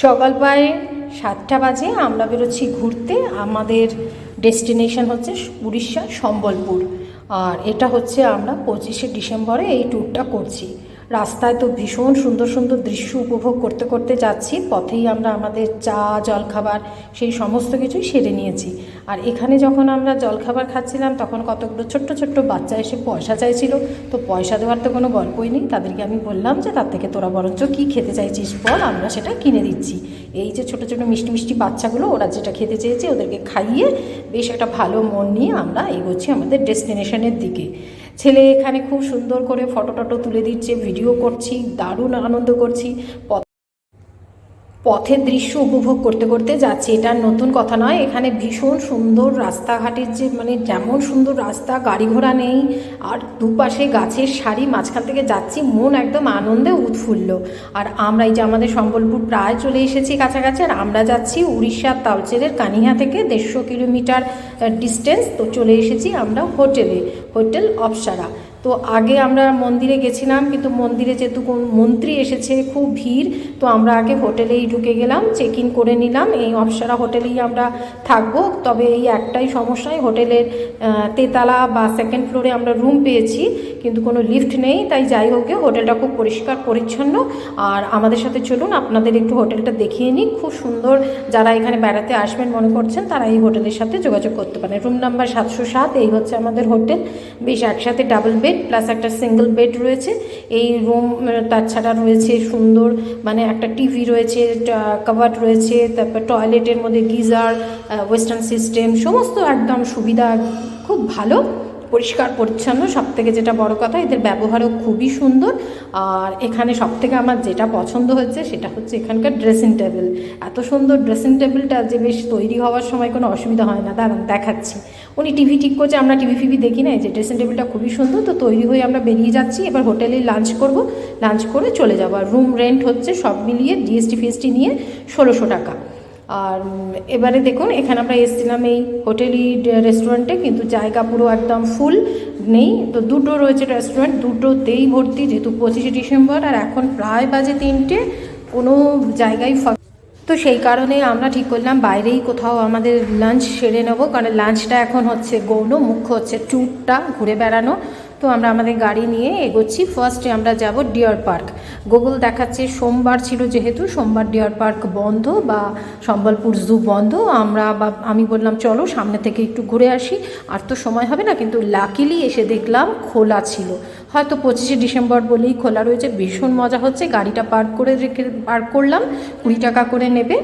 সকাল প্রায় সাতটা বাজে আমরা বেরোচ্ছি ঘুরতে। আমাদের ডেস্টিনেশন হচ্ছে উড়িষ্যা, সম্বলপুর। আর এটা হচ্ছে আমরা পঁচিশে ডিসেম্বরে এই ট্যুরটা করছি। রাস্তায় তো ভীষণ সুন্দর সুন্দর দৃশ্য উপভোগ করতে করতে যাচ্ছি, পথেই আমরা আমাদের চা, জলখাবার, সেই সমস্ত কিছুই সেরে নিয়েছি। আর এখানে যখন আমরা জলখাবার খাচ্ছিলাম, তখন কতগুলো ছোট্ট ছোট্ট বাচ্চা এসে পয়সা চাইছিল। তো পয়সা দেওয়ার তো কোনো গল্পই নেই। তাদেরকে আমি বললাম যে, তার থেকে তোরা বরঞ্চ কী খেতে চাইছিস বল? আমরা সেটা কিনে দিচ্ছি। এই যে ছোটো ছোটো মিষ্টি মিষ্টি বাচ্চাগুলো, ওরা যেটা খেতে চেয়েছে ওদেরকে খাইয়ে, বেশ একটা ভালো মন নিয়ে আমরা এগোচ্ছি আমাদের ডেস্টিনেশনের দিকে। ছেলে এখানে খুব সুন্দর করে ফটো টটো তুলে দিচ্ছে ভিডিও করছি দারুণ আনন্দ করছি। পথের দৃশ্য উপভোগ করতে করতে যাচ্ছি। এটা নতুন কথা নয়। এখানে ভীষণ সুন্দর রাস্তাঘাটের যে মানে যেমন সুন্দর রাস্তা, গাড়ি ঘোড়া নেই, আর দুপাশে গাছের সারি, মাঝখান থেকে যাচ্ছি, মন একদম আনন্দে উৎফুল্ল। আর আমরা এই যে আমাদের সম্বলপুর প্রায় চলে এসেছি কাছাকাছি, আর আমরা যাচ্ছি উড়িষ্যার তালচেরের কানিহা থেকে দেড়শো কিলোমিটার ডিস্টেন্স তো চলে এসেছি আমরা হোটেলে, হোটেল অপসারা। তো আগে আমরা মন্দিরে গেছিলাম, কিন্তু মন্দিরে যেহেতু মন্ত্রী এসেছে, খুব ভিড়, তো আমরা আগে হোটেলেই ঢুকে গেলাম চেক ইন করে নিলাম, এই অপসারা হোটেলেই আমরা থাকব। তবে এই একটাই সমস্যায় হোটেলের তেতলা বা সেকেন্ড ফ্লোরে আমরা রুম পেয়েছি, কিন্তু কোনো লিফট নেই, তাই যাই হোক, হোটেলটা খুব পরিষ্কার, পরিচ্ছন্ন। আর আমাদের সাথে চলুন, আপনাদের একটু হোটেলটা দেখিয়ে নিই। খুব সুন্দর, যারা এখানে বেড়াতে আসবেন, মনে করছেন, তারা এই হোটেলের সাথে যোগাযোগ করতে পারেন। রুম নাম্বার সাতশো সাত, এই হচ্ছে আমাদের হোটেল। বেশ, একসাথে ডাবল বেড প্লাস একটা সিঙ্গেল বেড রয়েছে। এই রুম তাছাড়া রয়েছে সুন্দর মানে একটা টিভি রয়েছে কাভার্ড রয়েছে, তারপর টয়লেটের মধ্যে গিজার ওয়েস্টার্ন সিস্টেম সমস্ত একদম সুবিধা, খুব ভালো, পরিষ্কার, পরিচ্ছন্ন সব থেকে যেটা বড় কথা, এদের ব্যবহারও খুবই সুন্দর। আর এখানে সব থেকে আমার যেটা পছন্দ হচ্ছে সেটা হচ্ছে এখানকার ড্রেসিং টেবিল এত সুন্দর ড্রেসিং টেবিলটা যে বেশ তৈরি হওয়ার সময় কোনো অসুবিধা হয় না। দাঁড়ান, দেখাচ্ছি। উনি টিভি ঠিক করছে, আমরা টিভি ফিভি দেখি না যে ড্রেসিং টেবিলটা খুবই সুন্দর, তো তৈরি হয়ে আমরা বেরিয়ে যাচ্ছি, এবার হোটেলে লাঞ্চ করব লাঞ্চ করে চলে যাব। আর রুম রেন্ট হচ্ছে সব মিলিয়ে জিএসটি ফিএসটি নিয়ে ষোলোশো টাকা। আর এবারে দেখুন, এখানে আমরা এসেছিলাম এই হোটেলই রেস্টুরেন্টে কিন্তু জায়গা পুরো একদম ফুল নেই। তো দুটো রয়েছে রেস্টুরেন্ট দুটোতেই ভর্তি, যেহেতু পঁচিশে ডিসেম্বর, আর এখন প্রায় বাজে তিনটে, কোনো জায়গায় তো সেই কারণে আমরা ঠিক করলাম, বাইরেই কোথাও আমাদের লাঞ্চ সেরে নেব, কারণ লাঞ্চটা এখন হচ্ছে গৌণ, মুখ্য হচ্ছে ট্যুরটা ঘুরে বেড়ানো। তো আমরা আমাদের গাড়ি নিয়ে এগোচ্ছি। ফার্স্টে আমরা যাব ডিয়ার পার্ক গুগল দেখাচ্ছে সোমবার ছিল যেহেতু, সোমবার ডিয়ার পার্ক বন্ধ বা সম্বলপুর জু বন্ধ। আমরা বা, আমি বললাম, চলো সামনে থেকে একটু ঘুরে আসি। আর তো সময় হবে না, কিন্তু লাকিলি এসে দেখলাম খোলা ছিল। হয়তো পঁচিশে ডিসেম্বর বলেই খোলা রয়েছে। ভীষণ মজা হচ্ছে। গাড়িটা পার্ক করে রেখে পার্ক করলাম। কুড়ি টাকা করে নেবে।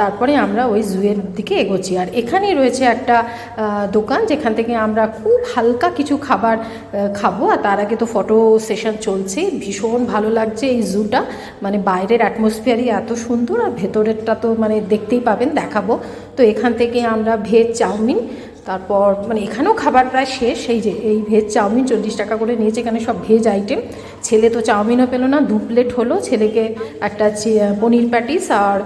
তারপরে আমরা ওই জুয়ের দিকে এগোচ্ছি। আর এখানেই রয়েছে একটা দোকান যেখান থেকে আমরা খুব হালকা কিছু খাবার খাব। আর তার আগে তো ফটো সেশন চলছে। ভীষণ ভালো লাগছে এই জুটা। মানে বাইরের অ্যাটমসফিয়ারই এত সুন্দর। আর ভেতরেরটা তো মানে দেখতেই পাবেন, দেখাবো। তো এখান থেকে আমরা ভেজ চাউমিন তারপর মানে এখানেও খাবার প্রায় শেষ, এই যে, এই ভেজ চাউমিন চল্লিশ টাকা করে নিয়েছে, এখানে সব ভেজ আইটেম ছেলে তো চাউমিনও পেল না, দু প্লেট হলো। ছেলেকে একটা পনির প্যাটিস আর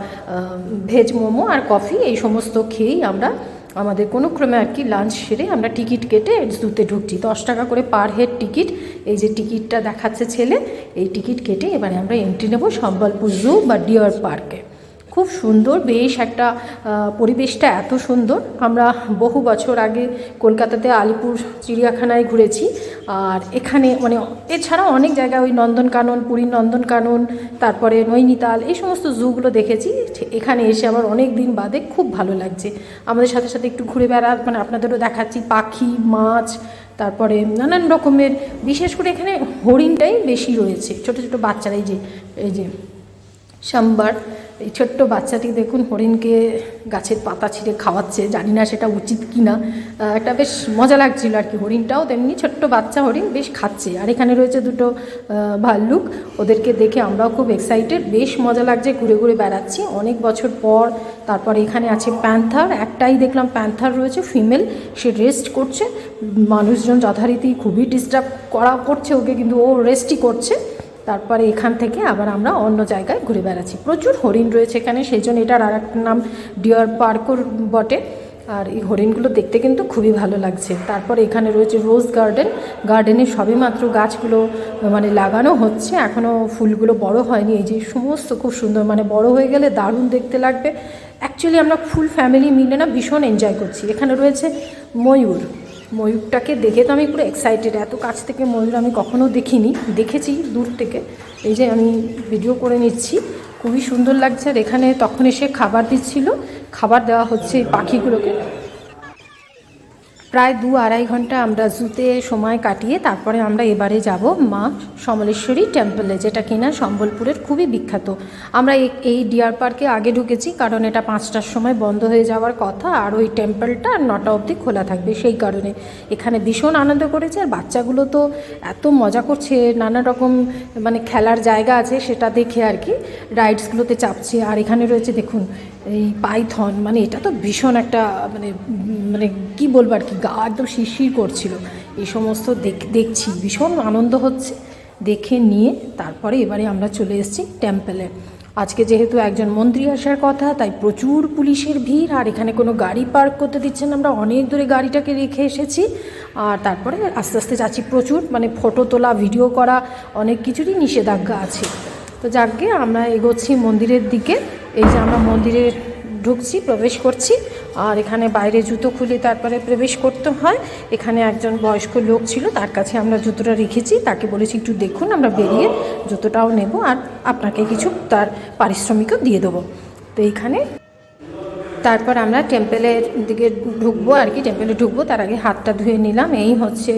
ভেজ মোমো আর কফি এই সমস্ত খেয়েই আমরা, আমাদের কোনো ক্রমে আর কি লাঞ্চ সেরে আমরা টিকিট কেটে জুতে ঢুকছি। দশ টাকা করে পার হেড টিকিট এই যে টিকিটটা দেখাচ্ছে ছেলে, এই টিকিট কেটে এবারে আমরা এন্ট্রি নেব সম্বলপুর জু বা ডিয়ার পার্কে খুব সুন্দর, বেশ একটা পরিবেশটা এত সুন্দর। আমরা বহু বছর আগে কলকাতাতে আলিপুর চিড়িয়াখানায় ঘুরেছি। আর এখানে মানে এছাড়াও অনেক জায়গায় ওই নন্দনকানন পুরীর নন্দনকানন তারপরে নৈনিতাল, এই সমস্ত জুগুলো দেখেছি। এখানে এসে আমার অনেক দিন বাদে খুব ভালো লাগছে। আমাদের সাথে সাথে একটু ঘুরে বেড়া মানে আপনাদেরও দেখাচ্ছি, পাখি, মাছ, তারপরে নানান রকমের, বিশেষ করে এখানে হরিণটাই বেশি রয়েছে। ছোট ছোট বাচ্চারা, এই যে এই যে, সাম্বার। এই ছোট্ট বাচ্চাটি দেখুন, হরিণকে গাছের পাতা ছিঁড়ে খাওয়াচ্ছে, জানি না সেটা উচিত কি না একটা বেশ মজা লাগছিল আর কি হরিণটাও, তেমনি ছোট্ট বাচ্চা হরিণ বেশ খাচ্ছে। আর এখানে রয়েছে দুটো ভাল্লুক। ওদেরকে দেখে আমরাও খুব এক্সাইটেড বেশ মজা লাগছে, ঘুরে ঘুরে বেড়াচ্ছি। অনেক বছর পর তারপর এখানে আছে প্যান্থার একটাই দেখলাম প্যান্থার রয়েছে ফিমেল সে রেস্ট করছে। মানুষজন যথারীতি খুবই ডিস্টার্ব করা, করছে ওকে, কিন্তু ও রেস্টই করছে। তারপরে এখান থেকে আবার আমরা অন্য জায়গায় ঘুরে বেড়াচ্ছি। প্রচুর হরিণ রয়েছে এখানে, সেই জন্য এটার আর একটা নাম ডিয়ার পার্কও বটে। আর এই হরিণগুলো দেখতে কিন্তু খুবই ভালো লাগছে। তারপর এখানে রয়েছে রোজ গার্ডেন। গার্ডেনে সবে মাত্র গাছগুলো মানে লাগানো হচ্ছে। এখনও ফুলগুলো বড় হয়নি। এই যে সমস্ত খুব সুন্দর মানে বড় হয়ে গেলে দারুণ দেখতে লাগবে। অ্যাকচুয়ালি আমরা ফুল ফ্যামিলি মিলে না ভীষণ এনজয় করছি। এখানে রয়েছে ময়ূর। ময়ূরটাকে দেখে তো আমি পুরো এক্সাইটেড এত কাছ থেকে ময়ূর আমি কখনও দেখিনি, দেখেছি দূর থেকে। এই যে আমি ভিডিও করে নিচ্ছি, খুবই সুন্দর লাগছে। আর এখানে তখন এসে খাবার দিচ্ছিল। খাবার দেওয়া হচ্ছে এই পাখিগুলোকে। প্রায় দু আড়াই ঘণ্টা আমরা জুতে সময় কাটিয়ে তারপরে আমরা এবারে যাব মা সমলেশ্বরী টেম্পলে, যেটা কিনা সম্বলপুরের খুবই বিখ্যাত। আমরা এই- ডিয়ার পার্কে আগে ঢুকেছি কারণ এটা পাঁচটার সময় বন্ধ হয়ে যাওয়ার কথা আর ওই টেম্পলটা নটা অবধি খোলা থাকবে সেই কারণে। এখানে ভীষণ আনন্দ করেছে আর বাচ্চাগুলো তো এত মজা করছে, নানা রকম মানে খেলার জায়গা আছে সেটা দেখে আর কি। রাইডসগুলোতে চাপছে আর এখানে রয়েছে দেখুন এই পাইথন মানে এটা তো ভীষণ একটা মানে মানে কি বলব আর কি, গা একদম শিরশির করছিল। এই সমস্ত দেখ- দেখছি, ভীষণ আনন্দ হচ্ছে। দেখে নিয়ে তারপরে এবারে আমরা চলে এসেছি টেম্পলে আজকে যেহেতু একজন মন্ত্রী আসার কথা, তাই প্রচুর পুলিশের ভিড়, আর এখানে কোনো গাড়ি পার্ক করতে দিচ্ছেন। আমরা অনেক দূরে গাড়িটাকে রেখে এসেছি, আর তারপরে আস্তে আস্তে যাচ্ছি প্রচুর মানে ফটো তোলা ভিডিও করা, অনেক কিছুরই নিষেধাজ্ঞা আছে। তো যাকে আমরা এগোচ্ছি মন্দিরের দিকে। এই যে আমরা মন্দিরে ঢুকছি, প্রবেশ করছি, আর এখানে বাইরে জুতো খুলে তারপরে প্রবেশ করতে হয়। এখানে একজন বয়স্ক লোক ছিল, তার কাছে আমরা জুতোটা রেখেছি, তাকে বলেছি, একটু দেখুন, আমরা বেরিয়ে জুতোটাও নেব, আর আপনাকে কিছু তার পারিশ্রমিকও দিয়ে দেবো। তো এইখানে তারপর আমরা টেম্পেলের দিকে ঢুকবো আর কি টেম্পেলে ঢুকবো, তার আগে হাতটা ধুয়ে নিলাম। এই হচ্ছে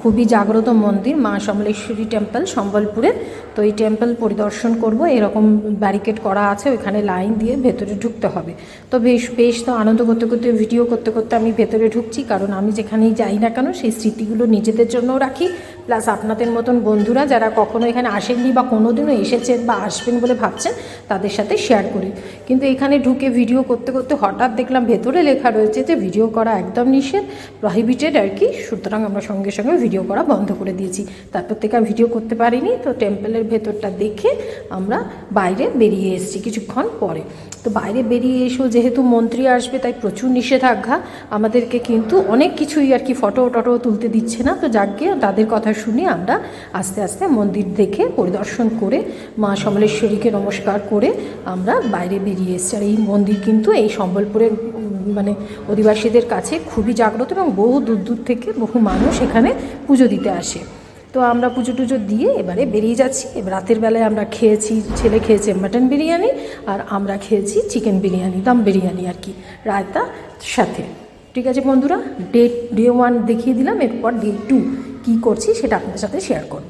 খুবই জাগ্রত মন্দির, মা সমলেশ্বরী টেম্পল সম্বলপুরে। তো এই টেম্পল পরিদর্শন করব, এরকম ব্যারিকেড করা আছে, ওইখানে লাইন দিয়ে ভেতরে ঢুকতে হবে। তো বেশ বেশ তো আনন্দ করতে করতে ভিডিও করতে করতে আমি ভেতরে ঢুকছি, কারণ আমি যেখানেই যাই না কেন, সেই স্মৃতিগুলো নিজেদের জন্যও রাখি। প্লাস আপনাদের মতন বন্ধুরা যারা কখনো এখানে আসেননি বা কোনোদিনও এসেছেন বা আসবেন বলে ভাবছেন, তাদের সাথে শেয়ার করি। কিন্তু এখানে ঢুকে ভিডিও করতে করতে হঠাৎ দেখলাম ভেতরে লেখা রয়েছে যে ভিডিও করা একদম নিষেধ প্রহিবিটেড আর কি। সুতরাং আমরা সঙ্গে সঙ্গে ভিডিও করা বন্ধ করে দিয়েছি। তারপর থেকে আর ভিডিও করতে পারিনি। তো টেম্পলের ভেতরটা দেখে আমরা বাইরে বেরিয়ে এসেছি কিছুক্ষণ পরে। তো বাইরে বেরিয়ে এসেও যেহেতু মন্ত্রী আসবে, তাই প্রচুর নিষেধাজ্ঞা। আমাদেরকে কিন্তু অনেক কিছুই আর কি ফটো টটো তুলতে দিচ্ছে না। তো যাকে তাদের কথা শুনে আমরা আস্তে আস্তে মন্দির দেখে পরিদর্শন করে মা সমলেশ্বরীকে নমস্কার করে আমরা বাইরে বেরিয়ে এসেছি। আর এই মন্দির কিন্তু এই সম্বলপুরের মানে অধিবাসীদের কাছে খুবই জাগ্রত এবং বহু দূর দূর থেকে বহু মানুষ এখানে পুজো দিতে আসে। তো আমরা পুজো টুজো দিয়ে এবারে বেরিয়ে যাচ্ছি। এবার রাতের বেলায় আমরা খেয়েছি, ছেলে খেয়েছে মাটন বিরিয়ানি আর আমরা খেয়েছি চিকেন বিরিয়ানি, দাম বিরিয়ানি আর কি, রায়তা সাথে। ঠিক আছে বন্ধুরা, ডে ডে ওয়ান দেখিয়ে দিলাম, এরপর ডে টু কী করছি সেটা আপনার সাথে শেয়ার করব।